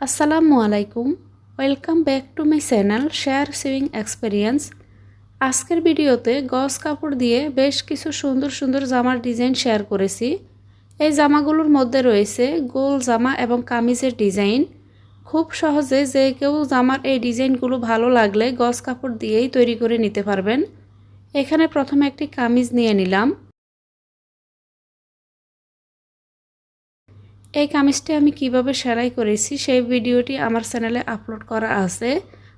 আসসালামু আলাইকুম। Welcome back to my channel share swing experience আজকের ভিডিওতে গস কাপড় দিয়ে বেশ কিছু সুন্দর সুন্দর জামার ডিজাইন শেয়ার করেছি। এই জামাগুলোর মধ্যে রয়েছে গোল জামা এবং কামিজের ডিজাইন। খুব সহজে যে কেউ জামার এই ডিজাইনগুলো ভালো লাগলে গস কাপড় দিয়েই তৈরি করে নিতে পারবেন। এখানে প্রথমে একটি কামিজ নিয়ে নিলাম। এই কামিজটি আমি কীভাবে সেলাই করেছি সেই ভিডিওটি আমার চ্যানেলে আপলোড করা আছে।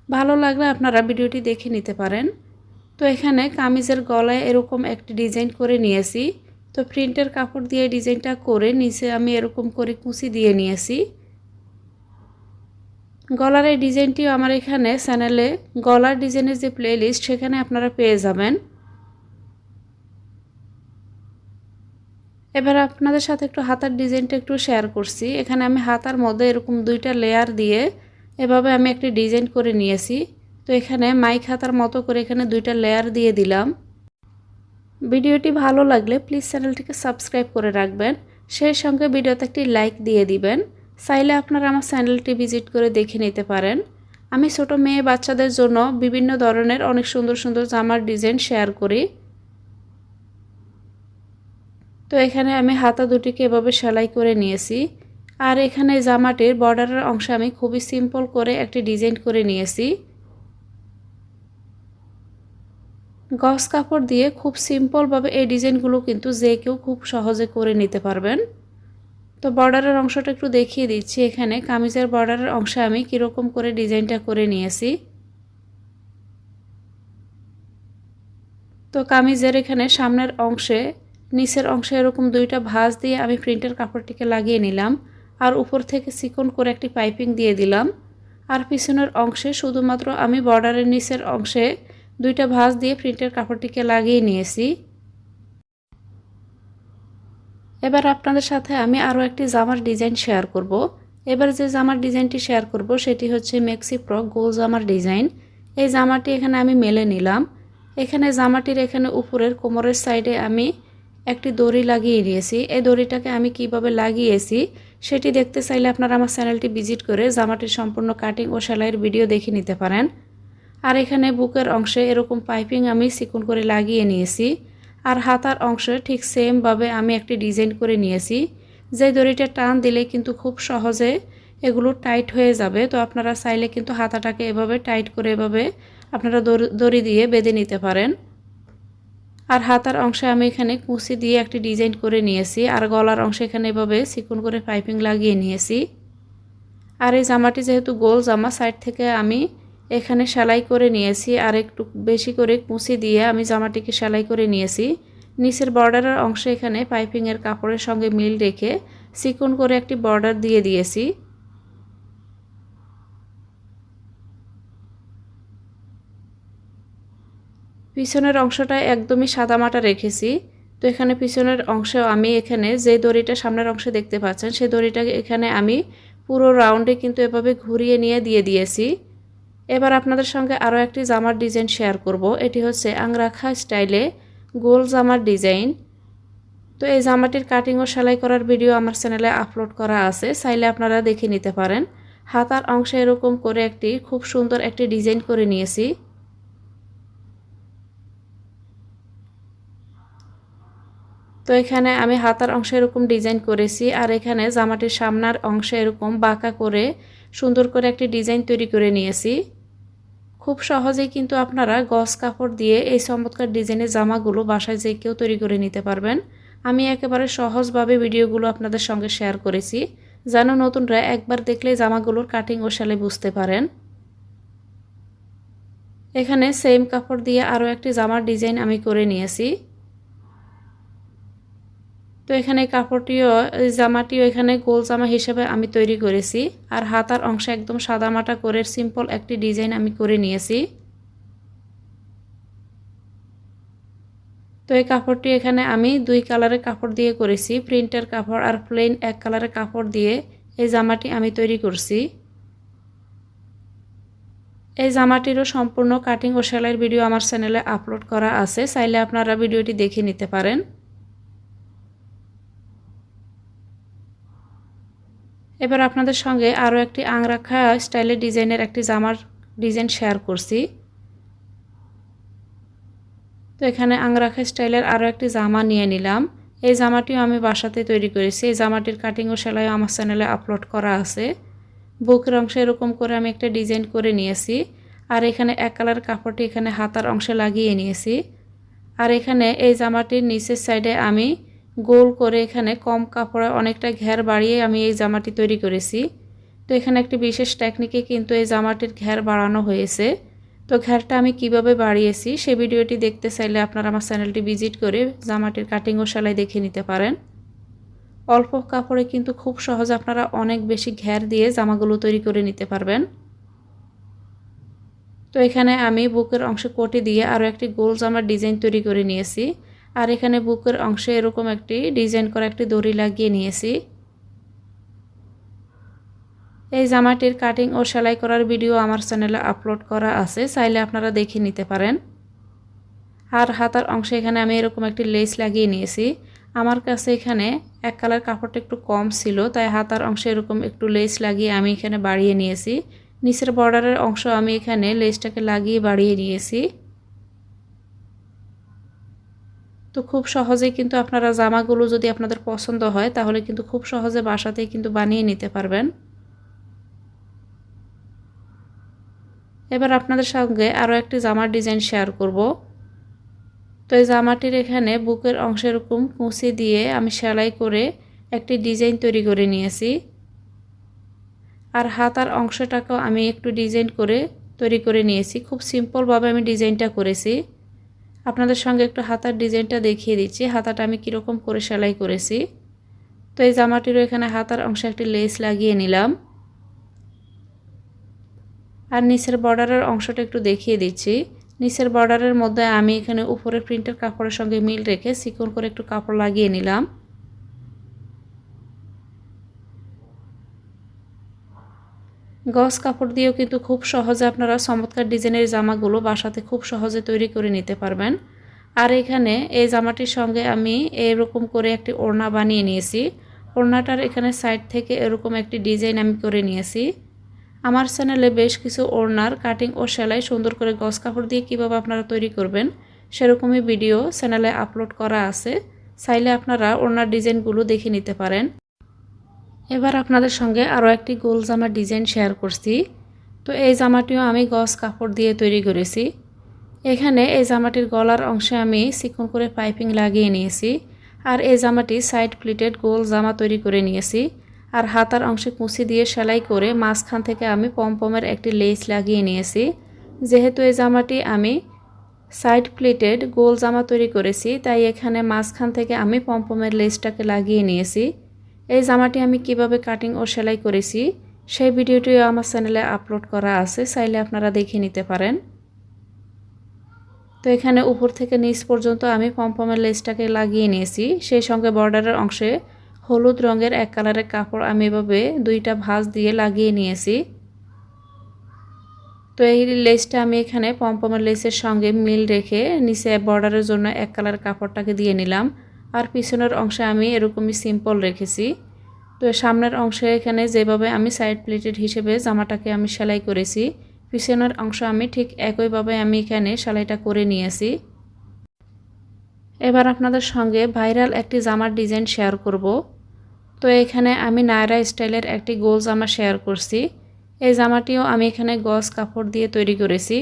ভালো লাগলে আপনারা ভিডিওটি দেখে নিতে পারেন। তো এখানে কামিজের গলায় এরকম একটি ডিজাইন করে নিয়েছি। তো প্রিন্টের কাপড় দিয়ে ডিজাইনটা করে নিচে আমি এরকম করে কুচি দিয়ে নিয়েছি। গলার এই ডিজাইনটিও আমার এখানে চ্যানেলে গলার ডিজাইনের যে প্লেলিস্ট সেখানে আপনারা পেয়ে যাবেন। এবার আপনাদের সাথে একটু হাতার ডিজাইনটা একটু শেয়ার করছি। এখানে আমি হাতার মধ্যে এরকম দুইটা লেয়ার দিয়ে এভাবে আমি একটি ডিজাইন করে নিয়েছি। তো এখানে মাইক হাতার মতো করে এখানে দুইটা লেয়ার দিয়ে দিলাম। ভিডিওটি ভালো লাগলে প্লিজ চ্যানেলটিকে সাবস্ক্রাইব করে রাখবেন। সেই সঙ্গে ভিডিওতে একটি লাইক দিয়ে দিবেন। চাইলে আপনারা আমার চ্যানেলটি ভিজিট করে দেখে নিতে পারেন। আমি ছোট মেয়ে বাচ্চাদের জন্য বিভিন্ন ধরনের অনেক সুন্দর সুন্দর জামার ডিজাইন শেয়ার করি। তো এখানে আমি হাতা দুটিকে এভাবে সেলাই করে নিয়েছি। আর এখানে জামাটির বর্ডারের অংশে আমি খুবই সিম্পল করে একটি ডিজাইন করে নিয়েছি। গস কাপড় দিয়ে খুব সিম্পলভাবে এই ডিজাইনগুলো কিন্তু যে কেউ খুব সহজে করে নিতে পারবেন। তো বর্ডারের অংশটা একটু দেখিয়ে দিচ্ছি। এখানে কামিজের বর্ডারের অংশে আমি কীরকম করে ডিজাইনটা করে নিয়েছি। তো কামিজের এখানে সামনের অংশে নিচের অংশে এরকম দুইটা ভাঁজ দিয়ে আমি প্রিন্টের কাপড়টিকে লাগিয়ে নিলাম আর উপর থেকে চিকন করে একটি পাইপিং দিয়ে দিলাম। আর পিছনের অংশে শুধুমাত্র আমি বর্ডারের নিচের অংশে দুইটা ভাঁজ দিয়ে প্রিন্টের কাপড়টিকে লাগিয়ে নিয়েছি। এবার আপনাদের সাথে আমি আরও একটি জামার ডিজাইন শেয়ার করব। এবার যে জামার ডিজাইনটি শেয়ার করব, সেটি হচ্ছে মেক্সি প্রো গোল জামার ডিজাইন। এই জামাটি এখানে আমি মেলে নিলাম। এখানে জামাটির এখানে উপরের কোমরের সাইডে আমি একটি দড়ি লাগিয়ে নিয়েছি এই দড়িটাকে আমি কীভাবে লাগিয়েছি সেটি দেখতে চাইলে আপনারা আমার চ্যানেলটি ভিজিট করে জামাটির সম্পূর্ণ কাটিং ও সেলাইয়ের ভিডিও দেখে নিতে পারেন। আর এখানে বুকের অংশে এরকম পাইপিং আমি চিকুন করে লাগিয়ে নিয়েছি। আর হাতার অংশে ঠিক সেমভাবে আমি একটি ডিজাইন করে নিয়েছি। যে দড়িটা টান দিলে কিন্তু খুব সহজে এগুলো টাইট হয়ে যাবে। তো আপনারা চাইলে কিন্তু হাতাটাকে এভাবে টাইট করে এভাবে আপনারা দড়ি দিয়ে বেঁধে নিতে পারেন। আর হাতার অংশে আমি এখানে কুচি দিয়ে একটি ডিজাইন করে নিয়েছি, আর গলার অংশে এখানে এভাবে চিকুন করে পাইপিং লাগিয়ে নিয়েছি। আর এই জামাটি যেহেতু গোল জামা, সাইড থেকে আমি এখানে সেলাই করে নিয়েছি, আর একটু বেশি করে কুচি দিয়ে আমি জামাটিকে সেলাই করে নিয়েছি। নিচের বর্ডারের অংশে এখানে পাইপিংয়ের কাপড়ের সঙ্গে মিল রেখে চিকুন করে একটি বর্ডার দিয়ে দিয়েছি। পিছনের অংশটা একদমই সাদামাটা রেখেছি। তো এখানে পিছনের অংশেও আমি এখানে যে দড়িটা সামনের অংশে দেখতে পাচ্ছেন, সেই দড়িটাকে এখানে আমি পুরো রাউন্ডে কিন্তু এভাবে ঘুরিয়ে নিয়ে দিয়ে দিয়েছি। এবার আপনাদের সঙ্গে আরও একটি জামার ডিজাইন শেয়ার করব। এটি হচ্ছে আংরাখা স্টাইলে গোল জামার ডিজাইন। তো এই জামাটির কাটিং ও সেলাই করার ভিডিও আমার চ্যানেলে আপলোড করা আছে, চাইলে আপনারা দেখে নিতে পারেন। হাতার অংশে এরকম করে একটি খুব সুন্দর একটি ডিজাইন করে নিয়েছি। তো এখানে আমি হাতার অংশে এরকম ডিজাইন করেছি, আর এখানে জামাটির সামনার অংশে এরকম বাঁকা করে সুন্দর করে একটি ডিজাইন তৈরি করে নিয়েছি। খুব সহজেই কিন্তু আপনারা গস কাপড় দিয়ে এই চমৎকার ডিজাইনের জামাগুলো বাসায় যে কেউ তৈরি করে নিতে পারবেন। আমি একেবারে সহজভাবে ভিডিওগুলো আপনাদের সঙ্গে শেয়ার করেছি। যেন নতুনরা একবার দেখলে জামাগুলোর কাটিং ও সেলাই বুঝতে পারেন। এখানে সেম কাপড় দিয়ে আরও একটি জামার ডিজাইন আমি করে নিয়েছি। তো এখানে কাপড়টিও জামাটিও এখানে গোল জামা হিসেবে আমি তৈরি করেছি। আর হাতার অংশে একদম সাদামাটা করে সিম্পল একটি ডিজাইন আমি করে নিয়েছি। তো এই কাপড়টি এখানে আমি দুই কালারের কাপড় দিয়ে করেছি প্রিন্টের কাপড় আর প্লেন এক কালারের কাপড় দিয়ে এই জামাটি আমি তৈরি করছি। এই জামাটিরও সম্পূর্ণ কাটিং ও সেলাইয়ের ভিডিও আমার চ্যানেলে আপলোড করা আছে, চাইলে আপনারা ভিডিওটি দেখে নিতে পারেন। এবার আপনাদের সঙ্গে আরও একটি আংরাখা স্টাইলের ডিজাইনের একটি জামার ডিজাইন শেয়ার করছি। তো এখানে আংরাখা স্টাইলের আরও একটি জামা নিয়ে নিলাম। এই জামাটিও আমি বাসাতে তৈরি করেছি। এই জামাটির কাটিং ও সেলাই আমার চ্যানেলে আপলোড করা আছে। বুকের অংশে এরকম করে আমি একটা ডিজাইন করে নিয়েছি। আর এখানে এক কালার কাপড়টি এখানে হাতার অংশে লাগিয়ে নিয়েছি। আর এখানে এই জামাটির নিচের সাইডে আমি গোল করে এখানে কম কাপড়ে অনেকটা ঘের বাড়িয়ে আমি এই জামাটি তৈরি করেছি। তো এখানে একটি বিশেষ টেকনিকে কিন্তু এই জামাটির ঘের বাড়ানো হয়েছে। তো ঘেরটা আমি কীভাবে বাড়িয়েছি সে ভিডিওটি দেখতে চাইলে আপনারা আমার চ্যানেলটি ভিজিট করে জামাটির কাটিং ও সেলাই দেখে নিতে পারেন। অল্প কাপড়ে কিন্তু খুব সহজ আপনারা অনেক বেশি ঘের দিয়ে জামাগুলো তৈরি করে নিতে পারবেন। তো এখানে আমি বুকের অংশে কোটি দিয়ে আরও একটি গোল জামার ডিজাইন তৈরি করে নিয়েছি। আর এখানে বুকের অংশে এরকম একটি ডিজাইন করা একটি দড়ি লাগিয়ে নিয়েছি। এই জামাটির কাটিং ও সেলাই করার ভিডিও আমার চ্যানেলে আপলোড করা আছে, চাইলে আপনারা দেখে নিতে পারেন। আর হাতার অংশে এখানে আমি এরকম একটি লেস লাগিয়ে নিয়েছি। আমার কাছে এখানে এক কালার কাপড়টা একটু কম ছিল, তাই হাতার অংশে এরকম একটু লেস লাগিয়ে আমি এখানে বাড়িয়ে নিয়েছি। নিচের বর্ডারের অংশ আমি এখানে লেসটাকে লাগিয়ে বাড়িয়ে নিয়েছি। তো খুব সহজেই কিন্তু আপনারা জামাগুলো যদি আপনাদের পছন্দ হয়, তাহলে কিন্তু খুব সহজে বাসাতেই কিন্তু বানিয়ে নিতে পারবেন। এবার আপনাদের সঙ্গে আরও একটি জামার ডিজাইন শেয়ার করব। তো এই জামাটির এখানে বুকের অংশের এরকম কুঁচি দিয়ে আমি সেলাই করে একটি ডিজাইন তৈরি করে নিয়েছি। আর হাতার অংশটাকেও আমি একটু ডিজাইন করে তৈরি করে নিয়েছি। খুব সিম্পলভাবে আমি ডিজাইনটা করেছি। আপনাদের সঙ্গে একটু হাতার ডিজাইনটা দেখিয়ে দিচ্ছি। হাতাটা আমি কীরকম করে সেলাই করেছি। তো এই জামাটিরও এখানে হাতার অংশে একটি লেস লাগিয়ে নিলাম। আর নিচের বর্ডারের অংশটা একটু দেখিয়ে দিচ্ছি। নিচের বর্ডারের মধ্যে আমি এখানে উপরে প্রিন্টের কাপড়ের সঙ্গে মিল রেখে সিকোর করে একটু কাপড় লাগিয়ে নিলাম। গস কাপড় দিয়েও কিন্তু খুব সহজে আপনারা চমৎকার ডিজাইনের জামাগুলো বাসাতে খুব সহজে তৈরি করে নিতে পারবেন। আর এখানে এই জামাটির সঙ্গে আমি এরকম করে একটি ওড়না বানিয়ে নিয়েছি। ওড়নাটার এখানে সাইড থেকে এরকম একটি ডিজাইন আমি করে নিয়েছি। আমার চ্যানেলে বেশ কিছু ওড়নার কাটিং ও সেলাই সুন্দর করে গস কাপড় দিয়ে কীভাবে আপনারা তৈরি করবেন সেরকমই ভিডিও চ্যানেলে আপলোড করা আছে। চাইলে আপনারা ওড়নার ডিজাইনগুলো দেখে নিতে পারেন। এবার আপনাদের সঙ্গে আরও একটি গোল জামার ডিজাইন শেয়ার করছি। তো এই জামাটিও আমি গস কাপড় দিয়ে তৈরি করেছি। এখানে এই জামাটির গলার অংশে আমি চিকন করে পাইপিং লাগিয়ে নিয়েছি আর এই জামাটি সাইড প্লিটেড গোল জামা তৈরি করে নিয়েছি আর হাতার অংশে কুচি দিয়ে সেলাই করে মাঝখান থেকে আমি পমপমের একটি লেস লাগিয়ে নিয়েছি। যেহেতু এই জামাটি আমি সাইড প্লিটেড গোল জামা তৈরি করেছি, তাই এখানে মাঝখান থেকে আমি পমপমের লেসটাকে লাগিয়ে নিয়েছি। এই জামাটি আমি কীভাবে কাটিং ও সেলাই করেছি, সেই ভিডিওটিও আমার চ্যানেলে আপলোড করা আছে, চাইলে আপনারা দেখে নিতে পারেন। তো এখানে উপর থেকে নিচ পর্যন্ত আমি পমপমের লেসটাকে লাগিয়ে নিয়েছি, সেই সঙ্গে বর্ডারের অংশে হলুদ রঙের এক কালারের কাপড় আমি এভাবে দুইটা ভাঁজ দিয়ে লাগিয়ে নিয়েছি। তো এই লেসটা আমি এখানে পমপমের লেসের সঙ্গে মিল রেখে নিচে বর্ডারের জন্য এক কালার কাপড়টাকে দিয়ে নিলাম। আর পিছনের অংশে আমি এরকমই সিম্পল রেখেছি। তো সামনের অংশে এখানে যেভাবে আমি সাইড প্লেটেড হিসেবে জামাটাকে আমি সেলাই করেছি, পিছনের অংশ আমি ঠিক একইভাবে আমি এখানে সেলাইটা করে নিয়েছি। এবার আপনাদের সঙ্গে ভাইরাল একটি জামার ডিজাইন শেয়ার করব। তো এখানে আমি নায়রা স্টাইলের একটি গোল জামা শেয়ার করছি। এই জামাটিও আমি এখানে গস কাপড় দিয়ে তৈরি করেছি।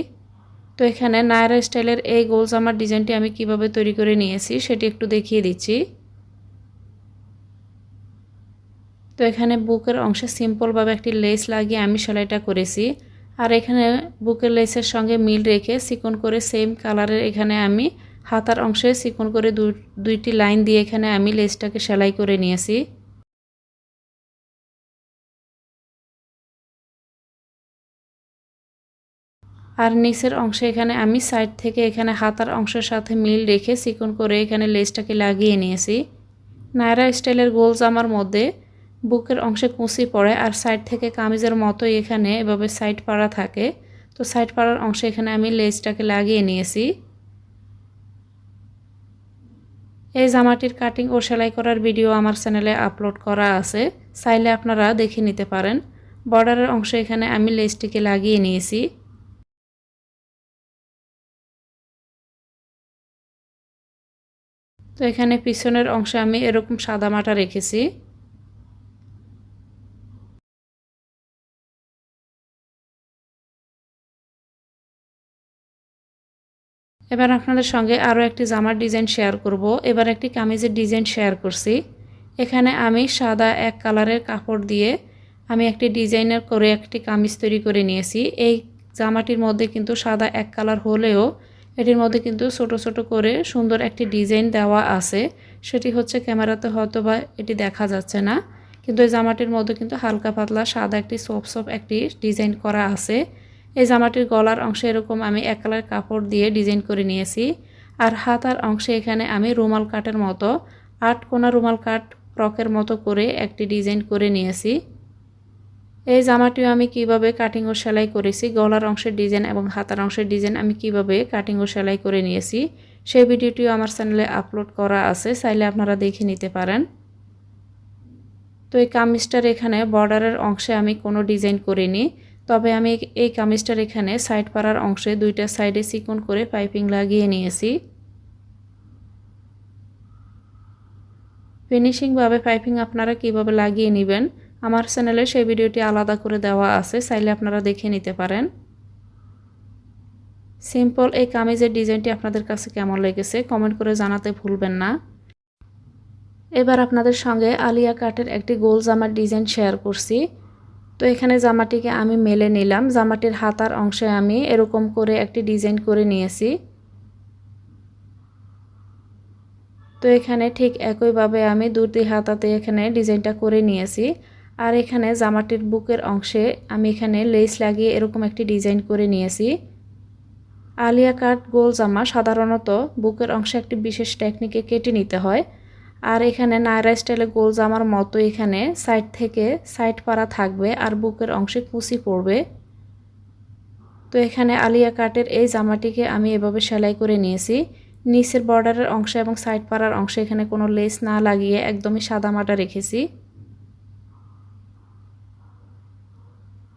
তো এখানে নায়রা স্টাইলের এই গোল জামার ডিজাইনটি আমি কীভাবে তৈরি করে নিয়েছি সেটি একটু দেখিয়ে দিচ্ছি। তো এখানে বুকের অংশে সিম্পলভাবে একটি লেস লাগিয়ে আমি সেলাইটা করেছি। আর এখানে বুকের লেসের সঙ্গে মিল রেখে চিকন করে সেম কালারের এখানে আমি হাতার অংশে চিকন করে দুইটি লাইন দিয়ে এখানে আমি লেসটাকে সেলাই করে নিয়েছি। আর নিচের অংশে এখানে আমি সাইড থেকে এখানে হাতার অংশের সাথে মিল রেখে চিকন করে এখানে লেসটাকে লাগিয়ে নিয়েছি। নায়রা স্টাইলের গোল জামার মধ্যে বুকের অংশে কুঁচি পড়ে আর সাইড থেকে কামিজের মতোই এখানে এভাবে সাইড পাড়া থাকে। তো সাইড পাড়ার অংশে এখানে আমি লেসটাকে লাগিয়ে নিয়েছি। এই জামাটির কাটিং ও সেলাই করার ভিডিও আমার চ্যানেলে আপলোড করা আছে। চাইলে আপনারা দেখে নিতে পারেন। বর্ডারের অংশে এখানে আমি লেসটিকে লাগিয়ে নিয়েছি। তো এখানে পিছনের অংশে আমি এরকম সাদা মাটা রেখেছি। এবার আপনাদের সঙ্গে আরও একটি জামার ডিজাইন শেয়ার করব। এবার একটি কামিজের ডিজাইন শেয়ার করছি। এখানে আমি সাদা এক কালারের কাপড় দিয়ে আমি একটি ডিজাইনার করে একটি কামিজ তৈরি করে নিয়েছি। এই জামাটির মধ্যে কিন্তু সাদা এক কালার হলেও এটির মধ্যে কিন্তু ছোট ছোট করে সুন্দর একটি ডিজাইন দেওয়া আছে। সেটি হচ্ছে ক্যামেরাতে হয়তো বা এটি দেখা যাচ্ছে না। কিন্তু এই জামাটির মধ্যে কিন্তু হালকা পাতলা সাদা একটি সফ সফ একটি ডিজাইন করা আছে। এই জামাটির গলার অংশে এরকম আমি এক কালার কাপড় দিয়ে ডিজাইন করে নিয়েছি। আর হাতার অংশে এখানে আমি রুমাল কাটের মতো আট কোনা রুমাল কাট ফ্রকের মতো করে একটি ডিজাইন করে নিয়েছি। এই জামাটিও আমি কীভাবে কাটিং ও সেলাই করেছি, গলার অংশের ডিজাইন এবং হাতার অংশের ডিজাইন আমি কীভাবে কাটিং ও সেলাই করে নিয়েছি, সেই ভিডিওটিও আমার চ্যানেলে আপলোড করা আছে, চাইলে আপনারা দেখে নিতে পারেন। তো এই কামিজটার এখানে বর্ডারের অংশে আমি কোনো ডিজাইন করিনি, তবে আমি এই কামিজটার এখানে সাইড পাড়ার অংশে দুইটা সাইডে চিকন করে পাইপিং লাগিয়ে নিয়েছি। ফিনিশিংভাবে পাইপিং আপনারা কীভাবে লাগিয়ে নেবেন আমার চ্যানেলে সেই ভিডিওটি আলাদা করে দেওয়া আছে, চাইলে আপনারা দেখে নিতে পারেন। সিম্পল এই কামিজের ডিজাইনটি আপনাদের কাছে কেমন লেগেছে, কমেন্ট করে জানাতে ভুলবেন না। এবার আপনাদের সঙ্গে আলিয়া কাটের একটি গোল জামার ডিজাইন শেয়ার করছি। তো এখানে জামাটিকে আমি মেলে নিলাম, জামাটির হাতার অংশে আমি এরকম করে একটি ডিজাইন করে নিয়েছি। তো এখানে ঠিক একইভাবে আমি দুটি হাতাতে এখানে ডিজাইনটা করে নিয়েছি। আর এখানে জামাটির বুকের অংশে আমি এখানে লেস লাগিয়ে এরকম একটি ডিজাইন করে নিয়েছি। আলিয়া কাট গোল জামা সাধারণত বুকের অংশে একটি বিশেষ টেকনিকে কেটে নিতে হয়। আর এখানে নায়রা স্টাইলে গোল জামার মতো এখানে সাইড থেকে সাইড পাড়া থাকবে আর বুকের অংশে কুচি পড়বে। তো এখানে আলিয়া কাটের এই জামাটিকে আমি এভাবে সেলাই করে নিয়েছি। নিচের বর্ডারের অংশ এবং সাইড পাড়ার অংশে এখানে কোনো লেস না লাগিয়ে একদমই সাদা মাটা রেখেছি।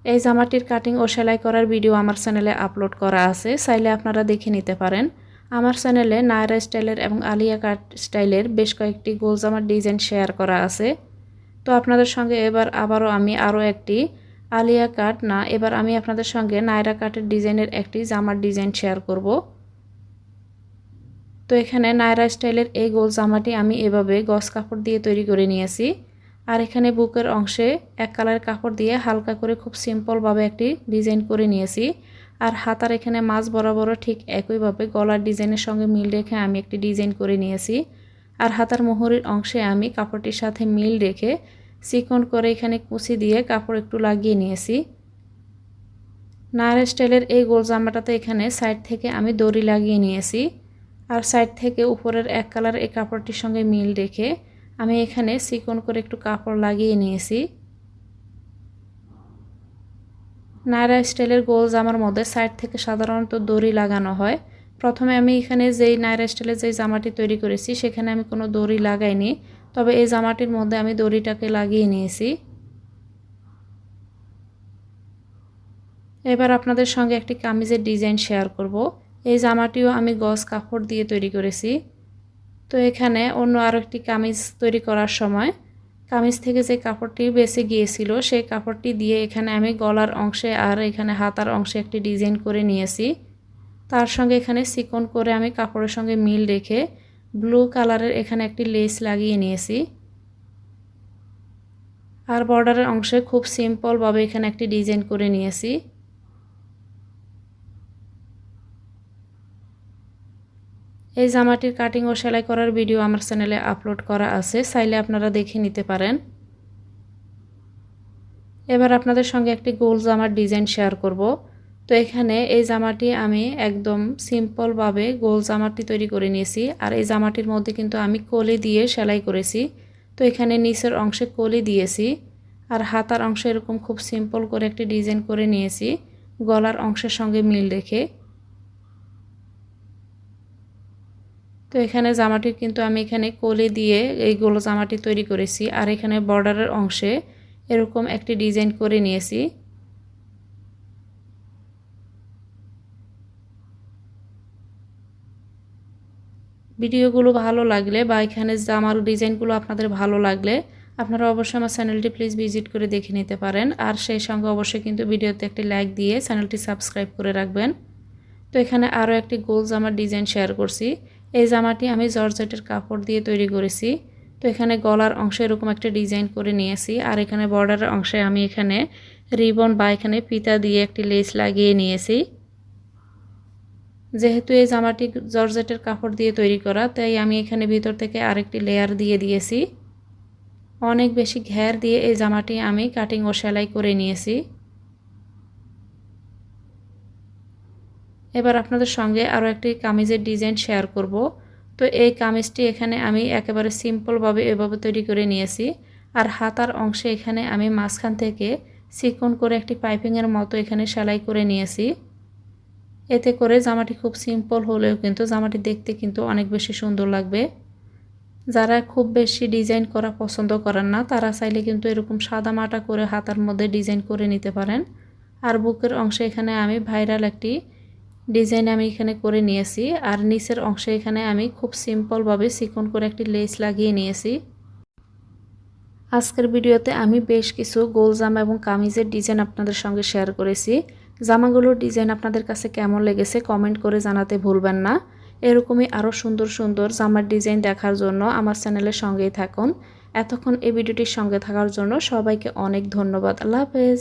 এই জামাটির কাটিং ও সেলাই করার ভিডিও আমার চ্যানেলে আপলোড করা আছে, চাইলে আপনারা দেখে নিতে পারেন। আমার চ্যানেলে নায়রা স্টাইলের এবং আলিয়া কাট স্টাইলের বেশ কয়েকটি গোল জামার ডিজাইন শেয়ার করা আছে। তো আপনাদের সঙ্গে এবার আবারও আমি আরও একটি আলিয়া কাট, না, এবার আমি আপনাদের সঙ্গে নায়রা কাটের ডিজাইনের একটি জামার ডিজাইন শেয়ার করব। তো এখানে নায়রা স্টাইলের এই গোল জামাটি আমি এভাবে গস কাপড় দিয়ে তৈরি করে নিয়েছি। আর এখানে বুকের অংশে এক কালার কাপড় দিয়ে হালকা করে খুব সিম্পলভাবে একটি ডিজাইন করে নিয়েছি। আর হাতার এখানে মাছ বরাবর ঠিক একইভাবে গলার ডিজাইনের সঙ্গে মিল রেখে আমি একটি ডিজাইন করে নিয়েছি। আর হাতার মোহরের অংশে আমি কাপড়টির সাথে মিল রেখে চিকন করে এখানে কুচি দিয়ে কাপড় একটু লাগিয়ে নিয়েছি। নায়ার স্টাইলের এই গোল জামাটাতে এখানে সাইড থেকে আমি দড়ি লাগিয়ে নিয়েছি। আর সাইড থেকে উপরের এক কালার এই কাপড়টির সঙ্গে মিল রেখে আমি এখানে চিকন করে একটু কাপড় লাগিয়ে নিয়েছি। নায়রা স্টাইলের গোল জামার মধ্যে সাইড থেকে সাধারণত দড়ি লাগানো হয়। প্রথমে আমি এখানে যেই নায়রা স্টাইলের যেই জামাটি তৈরি করেছি, সেখানে আমি কোনো দড়ি লাগাইনি। তবে এই জামাটির মধ্যে আমি দড়িটাকে লাগিয়ে নিয়েছি। এবার আপনাদের সঙ্গে একটি কামিজের ডিজাইন শেয়ার করব। এই জামাটিও আমি গজ কাপড় দিয়ে তৈরি করেছি। তো এখানে অন্য আরও একটি কামিজ তৈরি করার সময় কামিজ থেকে যে কাপড়টি বেঁচে গিয়েছিল, সেই কাপড়টি দিয়ে এখানে আমি গলার অংশে আর এখানে হাতার অংশে একটি ডিজাইন করে নিয়েছি। তার সঙ্গে এখানে চিকন করে আমি কাপড়ের সঙ্গে মিল রেখে ব্লু কালারের এখানে একটি লেস লাগিয়ে নিয়েছি। আর বর্ডারের অংশে খুব সিম্পলভাবে এখানে একটি ডিজাইন করে নিয়েছি। এই জামাটির কাটিং ও সেলাই করার ভিডিও আমার চ্যানেলে আপলোড করা আছে, চাইলে আপনারা দেখে নিতে পারেন। এবার আপনাদের সঙ্গে একটি গোল জামার ডিজাইন শেয়ার করব। তো এখানে এই জামাটি আমি একদম সিম্পলভাবে গোল জামাটি তৈরি করে নিয়েছি, আর এই জামাটির মধ্যে কিন্তু আমি কলি দিয়ে সেলাই করেছি। তো এখানে নিচের অংশে কলি দিয়েছি, আর হাতার অংশে এরকম খুব সিম্পল করে একটি ডিজাইন করে নিয়েছি, গলার অংশের সঙ্গে মিল রেখে। তো এখানে জামাটি কিন্তু আমি এখানে কোলে দিয়ে এইগুলো জামাটি তৈরি করেছি। আর এখানে বর্ডারের অংশে এরকম একটি ডিজাইন করে নিয়েছি। ভিডিওগুলো ভালো লাগলে বা এখানে জামার ডিজাইনগুলো আপনাদের ভালো লাগলে আপনারা অবশ্যই আমার চ্যানেলটি প্লিজ ভিজিট করে দেখে নিতে পারেন। আর সেই সঙ্গে অবশ্যই কিন্তু ভিডিওতে একটি লাইক দিয়ে চ্যানেলটি সাবস্ক্রাইব করে রাখবেন। তো এখানে আরও একটি গোল জামার ডিজাইন শেয়ার করছি। এই জামাটি আমি জর্জেটের কাপড় দিয়ে তৈরি করেছি। তো এখানে গলার অংশে এরকম একটা ডিজাইন করে নিয়েছি আর এখানে বর্ডারের অংশে আমি এখানে রিবন বা এখানে পিতা দিয়ে একটি লেস লাগিয়ে নিয়েছি। যেহেতু এই জামাটি জর্জেটের কাপড় দিয়ে তৈরি করা, তাই আমি এখানে ভিতর থেকে আরেকটি লেয়ার দিয়ে দিয়েছি। অনেক বেশি ঘের দিয়ে এই জামাটি আমি কাটিং ও সেলাই করে নিয়েছি। এবার আপনাদের সঙ্গে আরও একটি কামিজের ডিজাইন শেয়ার করব। তো এই কামিজটি এখানে আমি একেবারে সিম্পলভাবে এভাবে তৈরি করে নিয়েছি আর হাতার অংশে এখানে আমি মাঝখান থেকে চিকন করে একটি পাইপিংয়ের মতো এখানে সেলাই করে নিয়েছি। এতে করে জামাটি খুব সিম্পল হলেও কিন্তু জামাটি দেখতে কিন্তু অনেক বেশি সুন্দর লাগবে। যারা খুব বেশি ডিজাইন করা পছন্দ করেন না, তারা চাইলে কিন্তু এরকম সাদা মাটা করে হাতার মধ্যে ডিজাইন করে নিতে পারেন। আর বুকের অংশে এখানে আমি ভাইরাল একটি ডিজাইন আমি এখানে করে নিয়েছি। আর নিচের অংশে এখানে আমি খুব সিম্পলভাবে চিকন করে একটি লেস লাগিয়ে নিয়েছি। আজকের ভিডিওতে আমি বেশ কিছু গোল জামা এবং কামিজের ডিজাইন আপনাদের সঙ্গে শেয়ার করেছি। জামাগুলোর ডিজাইন আপনাদের কাছে কেমন লেগেছে কমেন্ট করে জানাতে ভুলবেন না। এরকমই আরও সুন্দর সুন্দর জামার ডিজাইন দেখার জন্য আমার চ্যানেলের সঙ্গেই থাকুন। এতক্ষণ এই ভিডিওটির সঙ্গে থাকার জন্য সবাইকে অনেক ধন্যবাদ। আল্লাহ হাফেজ।